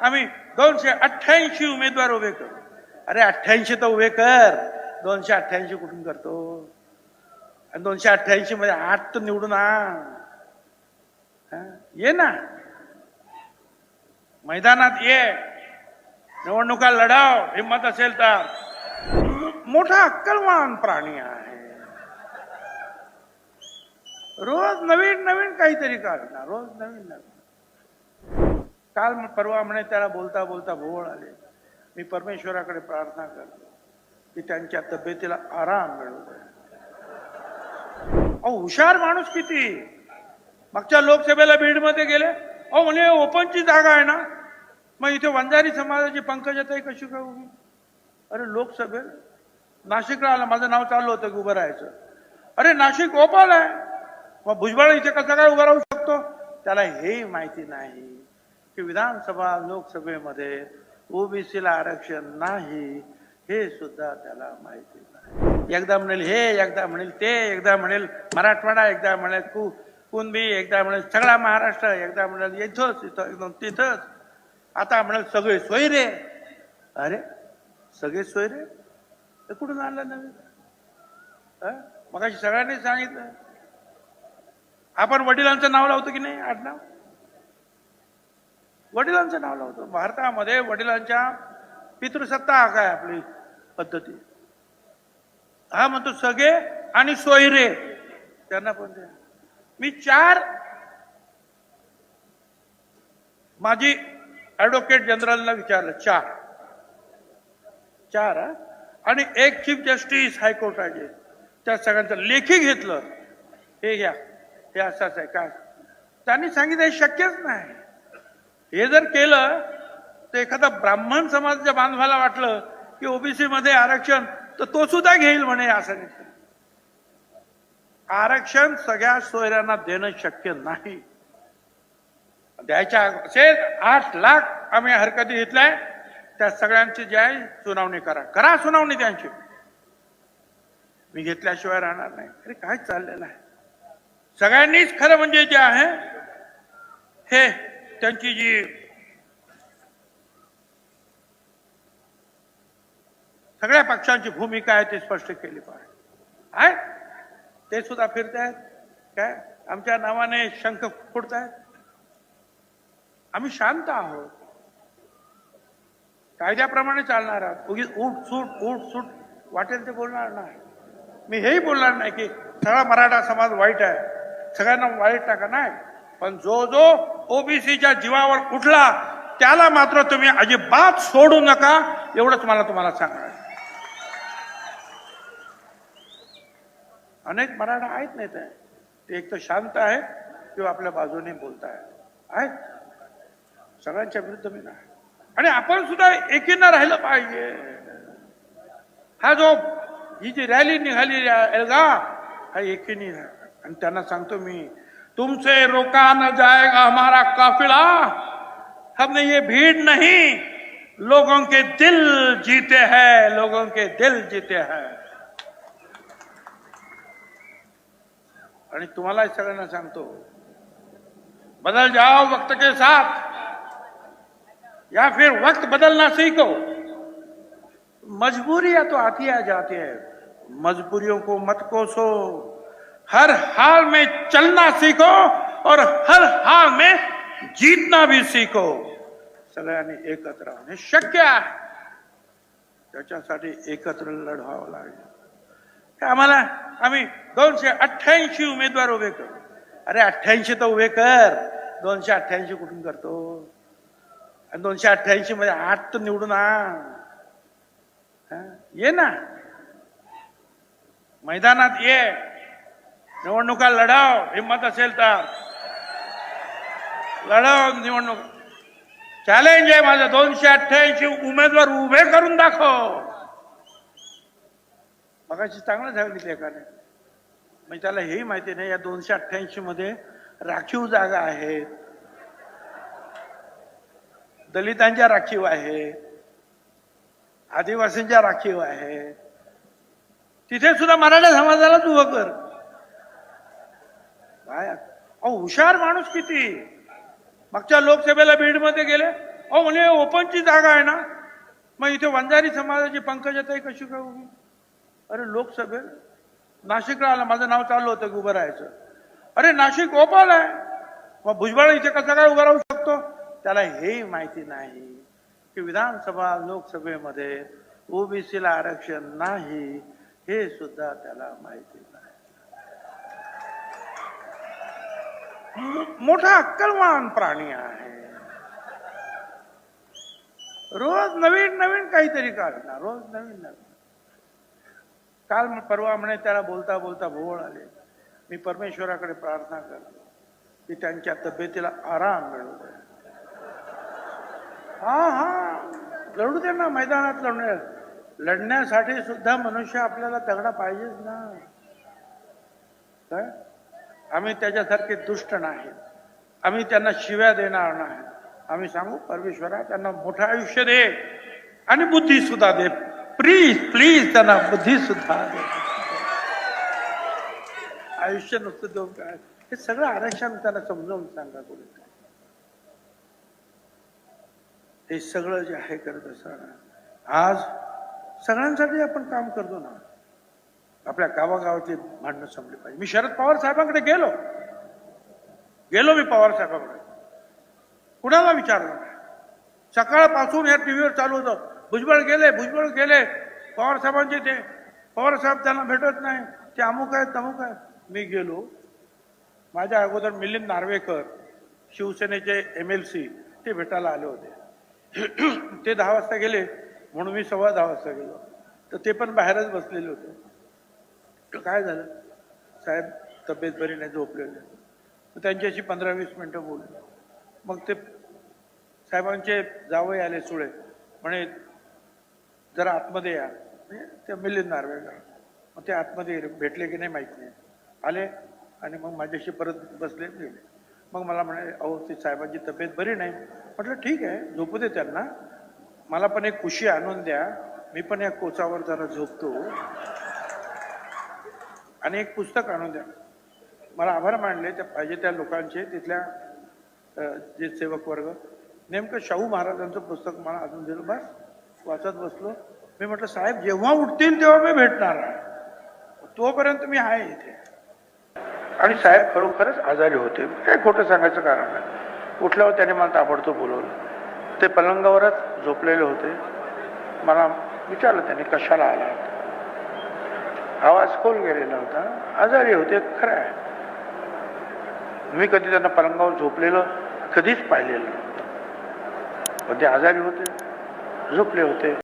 आम्ही दोनशे अठ्ठ्याऐंशी उमेदवार उभे करू. अरे अठ्ठ्याऐंशी तर उभे कर. दोनशे अठ्ठ्याऐंशी कुठून करतो? आणि दोनशे अठ्ठ्याऐंशी मध्ये आठ तर निवडून आण. ये ना. मैदानात ये. निवडणुका लढाव. हिंमत असेल तर. मोठा अक्कलवान प्राणी आहे. रोज नवीन नवीन काहीतरी काढणार. रोज नवीन नवीन. काल परवा म्हणे त्याला बोलता बोलता भोवळ आले. मी परमेश्वराकडे प्रार्थना करतो. की त्यांच्या तब्येतीला आराम मिळू दे. अहो हुशार माणूस किती? मागच्या लोकसभेला बीडमध्ये गेले. अहो म्हणे ओपनची जागा आहे ना. मग इथे वंजारी समाजाची पंकजाताई कशी काय उभी? अरे लोकसभेत नाशिकला आला. माझं नाव चाललं होतं की उभं राहायचं. अरे नाशिक ओपन आहे. मग भुजबळ इथे कसं काय उभं राहू शकतो? त्याला हे माहिती नाही. की विधानसभा लोकसभेमध्ये ओबीसीला आरक्षण नाही हे सुद्धा त्याला माहिती नाही. एकदा म्हणेल हे एकदा म्हणेल ते एकदा म्हणेल मराठवाडा एकदा म्हणेल कु कुणबी एकदा म्हणेल सगळा महाराष्ट्र एकदा म्हणेल इथंच इथं एकदम तिथंच. आता म्हणेल सगळे सोयरे. अरे सगळे सोयरे? ते कुठून आणलं नवीन? मग सगळ्यांनी सांगितलं. आपण वडिलांचं नाव लावतो की नाही? आडनाव? वडिलांचं नाव लावतो. भारतामध्ये वडिलांच्या पितृसत्ता काय आपली पद्धती? हा म्हणतो सगळे आणि सोयरे. त्यांना पण द्या. मी चार माझी ऍडव्होकेट जनरलला विचारलं चार. चार आणि एक चीफ जस्टिस हायकोर्टाचे त्या सगळ्यांचं लेखी घेतलं. हे घ्या. हे असंच आहे. काय? त्यांनी सांगितलं हे शक्यच नाही. हे जर केलं तर एखादा ब्राह्मण समाजाच्या बांधवाला वाटलं की ओबीसी मध्ये आरक्षण तर तो सुद्धा घेईल म्हणे असं नाही आरक्षण सगळ्या सोयऱ्यांना देणं शक्य नाही. द्यायच्या असेल आठ लाख आम्ही हरकती घेतलाय त्या सगळ्यांची जी आहे सुनावणी करा. करा सुनावणी त्यांची. मी घेतल्याशिवाय राहणार नाही. अरे काय चाललेलं आहे? सगळ्यांनीच खरं म्हणजे जे आहे हे त्यांची जी सगळ्या पक्षांची भूमिका आहे ती स्पष्ट केली पाहिजे. आहे? ते सुद्धा फिरतायत. काय? आमच्या नावाने शंख फोडतायत आम्ही शांत आहोत. कायद्याप्रमाणे चालणार आहोत. उगीच उठ सूट उठ सूट वाटेल ते बोलणार नाही. मी हेही बोलणार नाही की सगळा मराठा समाज वाईट आहे. सगळ्यांना वाईट टाका नाही. पण जो जो ओबीसीच्या जीवावर उठला त्याला मात्र तुम्ही अजिबात सोडू नका एवढंच मला तुम्हाला सांगणार अनेक मराठा आहेत नाही ते एक तर शांत आहे किंवा आपल्या बाजूने बोलत आहेत. सगळ्यांच्या विरुद्ध मी नाही. आणि आपण सुद्धा एकीनं राहिलं पाहिजे. हा जो ही जी रॅली निघाली एल्गा हा एकीने. आणि त्यांना सांगतो मी तुमसे रोका न जाएगा हमारा काफिला। हमने ये भीड़ नहीं, लोगों के दिल जीते हैं, लोगों के दिल जीते हैं। आणि तुम्हाला सगळ्यांना सांगतो बदल जाओ वक्त के साथ, या फिर वक्त बदलना सीखो। मजबूरियाँ तो आती है जाती है। मजबूरियों को मत कोसो। हर हाल में चलना सीखो और हर हाल में जीतना भी सीखो। सगळ्यांनी एकत्र राहणे शक्य आहे। त्याच्यासाठी एकत्र लढवावं लागेल। आम्हाला आम्ही दोनशे अठ्ठ्याऐंशी उमेदवार उभे करू। अरे अठ्ठ्याऐंशी तर उभे कर। दोनशे अठ्ठ्याऐंशी कुठून करतो? आणि दोनशे अठ्ठ्याऐंशी मध्ये आठ तर निवडून आण। ये ना। मैदानात ये। निवडणुका लढाव हिंमत असेल तर. लढाव निवडणूक. चॅलेंज आहे माझं. दोनशे अठ्ठ्याऐंशी उमेदवार उभे करून दाखव. मगाशी चांगलं सांगितलं एकाने. म्हणजे त्याला हेही माहिती नाही या दोनशे अठ्ठ्याऐंशी मध्ये राखीव जागा आहेत दलितांच्या राखीव आहे. आदिवासींच्या राखीव आहे. तिथे सुद्धा मराठा समाजालाच उभं कर. काय? अहो हुशार माणूस किती? मागच्या लोकसभेला बीडमध्ये गेले. अहो म्हणे ओपनची जागा आहे ना? मग इथे वंजारी समाजाची पंकजाताई कशी काय उभी? अरे लोकसभेत? नाशिकला आला. माझं नाव चाललं होतं की उभं राहायचं. अरे नाशिक ओपन आहे. मग भुजबळ इथे कसं काय उभं राहू शकतो? त्याला हेही माहिती नाही की विधानसभा लोकसभेमध्ये ओबीसीला आरक्षण नाही हे सुद्धा त्याला माहिती नाही मो- मोठा अक्कलवान प्राणी आहे. रोज नवीन नवीन काहीतरी काढणार रोज नवीन नवीन. काल परवा म्हणे त्याला बोलता बोलता भोवळ आले. मी परमेश्वराकडे प्रार्थना करतो. की त्यांच्या तब्येतीला आराम मिळू दे. हा हा. लढू दे ना मैदानात लढण्या लढण्यासाठी सुद्धा मनुष्य आपल्याला तगडा पाहिजेच ना. काय? आम्ही त्याच्यासारखे दुष्ट नाही. आम्ही त्यांना शिव्या देणार नाही. आम्ही सांगू परमेश्वरा त्यांना मोठं आयुष्य दे आणि बुद्धी सुद्धा दे. प्लीज प्लीज त्यांना बुद्धी सुद्धा दे. आयुष्य नुसतं देऊन काय? हे सगळं आरक्षण त्यांना समजावून सांगा कोणी. हे सगळं जे आहे करत असताना आज सगळ्यांसाठी आपण काम करतो ना. आपल्या गावागावातली भांडणं संपली पाहिजे. मी शरद पवार साहेबांकडे गेलो. गेलो मी पवार साहेबांकडे. कुणाला विचारलं सकाळपासून सकाळपासून या टीव्हीवर चालू होतं. भुजबळ गेले भुजबळ गेले. पवार साहेबांचे ते पवार साहेब त्यांना भेटत नाही. ते अमुक आहेत तमुक आहेत. मी गेलो. माझ्या अगोदर मिलिंद नार्वेकर शिवसेनेचे एम एल सी ते भेटायला आले होते. ते दहा वाजता गेले. म्हणून मी सव्वा दहा वाजता गेलो. तर ते पण बाहेरच बसलेले होते. काय झालं? साहेब तब्येत बरी नाही झोपलेले. तर त्यांच्याशी पंधरा वीस मिनटं बोललो. मग ते साहेबांचे जावई आले सुळे. म्हणे जरा आतमध्ये या. ते मिलिंद नार्वेकर. मग ते आतमध्ये भेटले की नाही माहीत नाही. आले आणि मग माझ्याशी परत बसले गेले. मग मला म्हणे अहो ती साहेबांची तब्येत बरी नाही. म्हटलं ठीक आहे झोपू दे त्यांना. मला पण एक खुशी आणून द्या. मी पण या कोचावर जरा झोपतो. आणि एक पुस्तक आणून द्या. मला आभार मानले त्या पाहिजे त्या लोकांचे तिथल्या जे सेवक वर्ग. नेमकं शाहू महाराजांचं पुस्तक मला अजून दिलं. बस वाचत बसलो. मी म्हटलं साहेब जेव्हा उठतील तेव्हा मी भेटणार आहे. तोपर्यंत मी आहे इथे. आणि साहेब खरोखरच आजारी होते. काय खोटं सांगायचं कारण नाही. उठल्यावर त्याने मला ताबडतोब बोलवलं. ते पलंगावरच झोपलेले होते. मला विचारलं त्याने कशाला आला होता आवाज खोल गेलेला होता. आजारी होते खरं आहे. मी कधी त्यांना पलंगावर झोपलेलं कधीच पाहिलेलं नव्हतं. पण ते आजारी होते झोपले होते.